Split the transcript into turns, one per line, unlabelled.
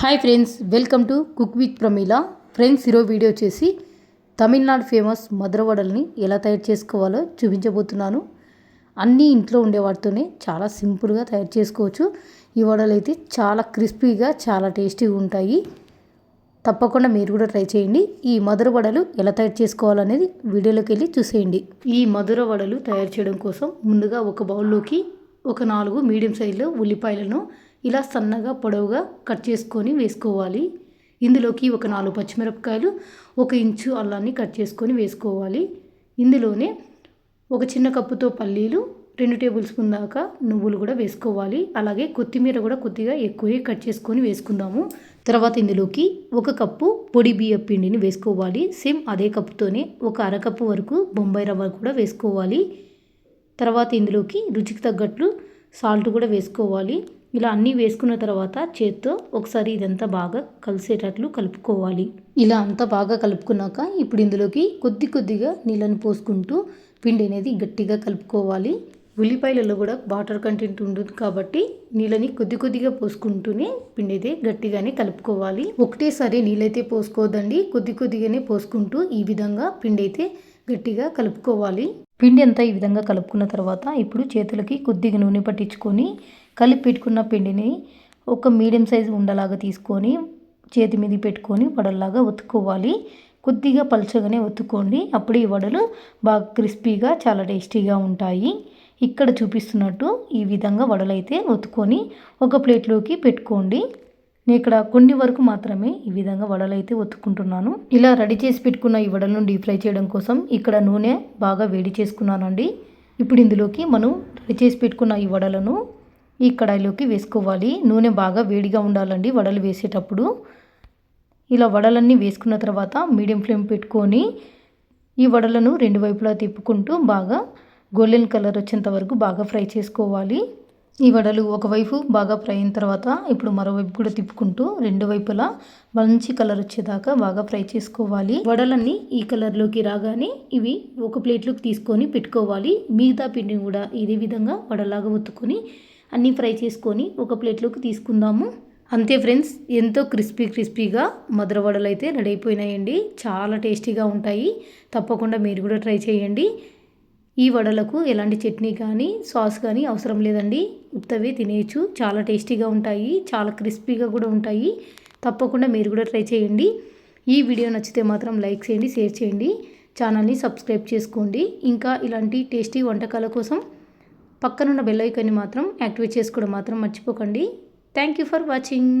Hi friends welcome to cook with Pramila friends ఈరోజు video వచ్చేసి Tamil Nadu famous మధురవడల్ని ఎలా తయారు చేసుకోవాలో చూపించబోతున్నాను. అన్నీ ఇంట్లో ఉండే వాటితోనే చాలా సింపుల్గా తయారు చేసుకోవచ్చు. ఈ వడలు అయితే చాలా క్రిస్పీగా చాలా టేస్టీగా ఉంటాయి. తప్పకుండా మీరు కూడా ట్రై చేయండి. ఈ మధుర వడలు ఎలా తయారు చేసుకోవాలనేది వీడియోలోకి వెళ్ళి చూసేయండి. ఈ మధుర వడలు తయారు చేయడం కోసం ముందుగా ఒక బౌల్లోకి ఒక నాలుగు మీడియం సైజులో ఉల్లిపాయలను ఇలా సన్నగా పొడవుగా కట్ చేసుకొని వేసుకోవాలి. ఇందులోకి ఒక నాలుగు పచ్చిమిరపకాయలు ఒక ఇంచు అల్లాన్ని కట్ చేసుకొని వేసుకోవాలి. ఇందులోనే ఒక చిన్న కప్పుతో పల్లీలు రెండు టేబుల్ స్పూన్ దాకా నువ్వులు కూడా వేసుకోవాలి. అలాగే కొత్తిమీర కూడా కొద్దిగా ఎక్కువే కట్ చేసుకొని వేసుకుందాము. తర్వాత ఇందులోకి ఒక కప్పు పొడి బియ్యం పిండిని వేసుకోవాలి. సేమ్ అదే కప్పుతోనే ఒక అరకప్పు వరకు బొంబాయి రవ్వ కూడా వేసుకోవాలి. తర్వాత ఇందులోకి రుచికి తగ్గట్లు సాల్ట్ కూడా వేసుకోవాలి. ఇలా అన్నీ వేసుకున్న తర్వాత చేత్తో ఒకసారి ఇదంతా బాగా కలిసేటట్లు కలుపుకోవాలి. ఇలా అంతా బాగా కలుపుకున్నాక ఇప్పుడు ఇందులోకి కొద్ది కొద్దిగా నీళ్ళని పోసుకుంటూ పిండి అనేది గట్టిగా కలుపుకోవాలి. ఉల్లిపాయలలో కూడా వాటర్ కంటెంట్ ఉంటుంది కాబట్టి నీళ్ళని కొద్ది కొద్దిగా పోసుకుంటూనే పిండి అయితే గట్టిగానే కలుపుకోవాలి. ఒకటేసారి నీళ్ళైతే పోసుకోవద్దండి. కొద్ది కొద్దిగానే పోసుకుంటూ ఈ విధంగా పిండి అయితే గట్టిగా కలుపుకోవాలి. పిండి అంతా ఈ విధంగా కలుపుకున్న తర్వాత ఇప్పుడు చేతులకి కొద్దిగా నూనె పట్టించుకొని కలిపి పెట్టుకున్న పిండిని ఒక మీడియం సైజు ఉండలాగా తీసుకొని చేతి మీద పెట్టుకొని వడల్లాగా ఒత్తుకోవాలి. కొద్దిగా పలుచగానే ఒత్తుకోండి. అప్పుడు ఈ వడలు బాగా క్రిస్పీగా చాలా టేస్టీగా ఉంటాయి. ఇక్కడ చూపిస్తున్నట్టు ఈ విధంగా వడలైతే ఒత్తుకొని ఒక ప్లేట్లోకి పెట్టుకోండి. నేను ఇక్కడ కొన్ని వరకు మాత్రమే ఈ విధంగా వడలైతే ఒత్తుకుంటున్నాను. ఇలా రెడీ చేసి పెట్టుకున్న ఈ వడలను డీప్ ఫ్రై చేయడం కోసం ఇక్కడ నూనె బాగా వేడి చేసుకున్నానండి. ఇప్పుడు ఇందులోకి మనం రెడీ చేసి పెట్టుకున్న ఈ వడలను ఈ కడాయిలోకి వేసుకోవాలి. నూనె బాగా వేడిగా ఉండాలండి వడలు వేసేటప్పుడు. ఇలా వడలన్నీ వేసుకున్న తర్వాత మీడియం ఫ్లేమ్ పెట్టుకొని ఈ వడలను రెండు వైపులా తిప్పుకుంటూ బాగా గోల్డెన్ కలర్ వచ్చేంత వరకు బాగా ఫ్రై చేసుకోవాలి. ఈ వడలు ఒకవైపు బాగా ఫ్రై అయిన తర్వాత ఇప్పుడు మరోవైపు కూడా తిప్పుకుంటూ రెండు వైపులా మంచి కలర్ వచ్చేదాకా బాగా ఫ్రై చేసుకోవాలి. వడలన్నీ ఈ కలర్లోకి రాగానే ఇవి ఒక ప్లేట్లోకి తీసుకొని పెట్టుకోవాలి. మిగతా పిండిని కూడా ఇదే విధంగా వడలాగా ఒత్తుకొని అన్నీ ఫ్రై చేసుకొని ఒక ప్లేట్లోకి తీసుకుందాము. అంతే ఫ్రెండ్స్ ఎంతో క్రిస్పీ క్రిస్పీగా మధుర వడలు అయితే రెడీ అయిపోయినాయండి. చాలా టేస్టీగా ఉంటాయి. తప్పకుండా మీరు కూడా ట్రై చేయండి. ఈ వడలకు ఎలాంటి చట్నీ కానీ సాస్ కానీ అవసరం లేదండి. ఉత్తవే తినేయచ్చు. చాలా టేస్టీగా ఉంటాయి. చాలా క్రిస్పీగా కూడా ఉంటాయి. తప్పకుండా మీరు కూడా ట్రై చేయండి. ఈ వీడియో నచ్చితే మాత్రం లైక్ చేయండి షేర్ చేయండి. ఛానల్ని సబ్స్క్రైబ్ చేసుకోండి. ఇంకా ఇలాంటి టేస్టీ వంటకాల కోసం పక్కనున్న బెల్ ఐకాన్ని మాత్రం యాక్టివేట్ చేసుకోవడం మాత్రం మర్చిపోకండి. Thank you for watching.